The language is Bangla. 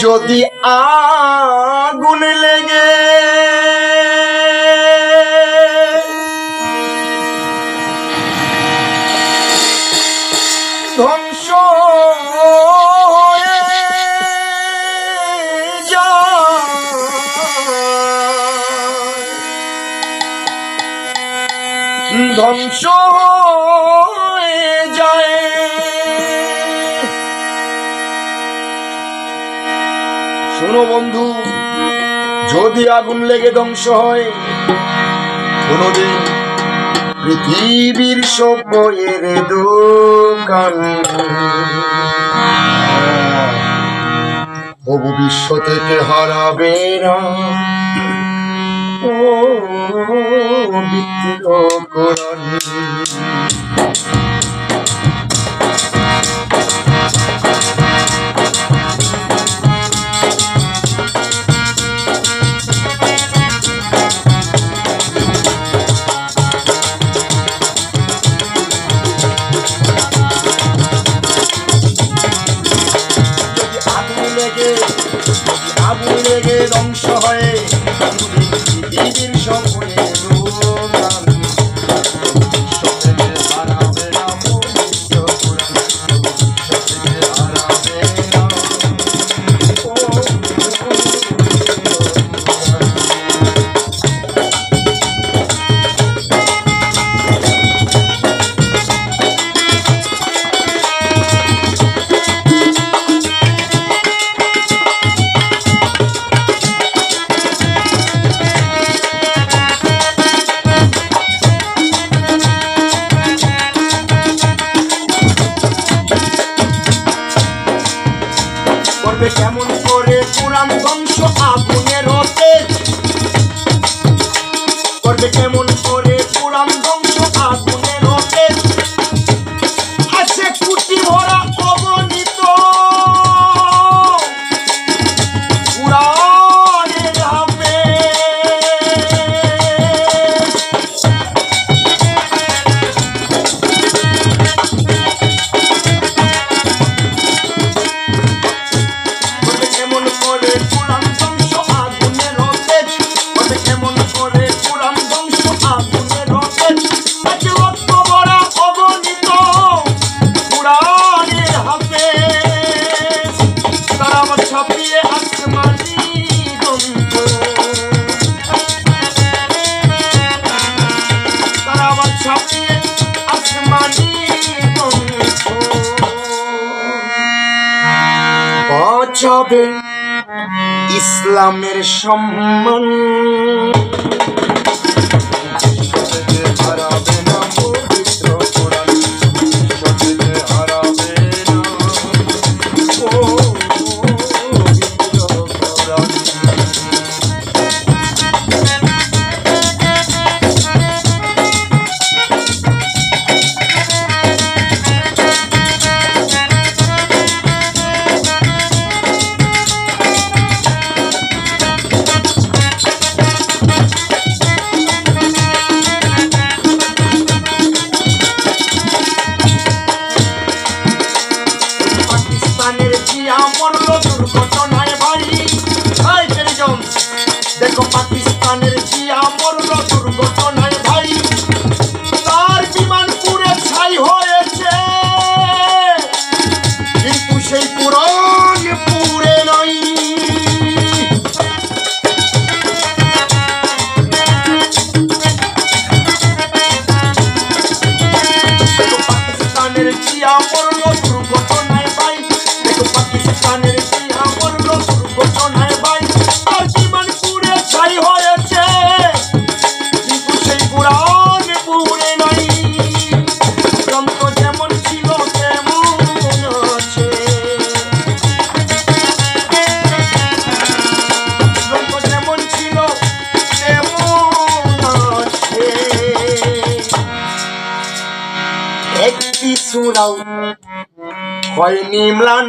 যদি আগুন লেগে। ধ্বংস ধ্বংস শোনো বন্ধু, যদি আগুন লেগে ধ্বংস হয়, কোনদিন পৃথিবীর সভ্যের দোকান। তবু বিশ্ব থেকে হারাবে না। ও বিত্তীয় পৃথিবীর সঙ্গে। করবে কেমন করে? পুরাণ বংশ আগুনের করবে কেমন পৌঁছবে ইসলামের সম্মান। Seguro. শিশুরাও। হয়নি ম্লান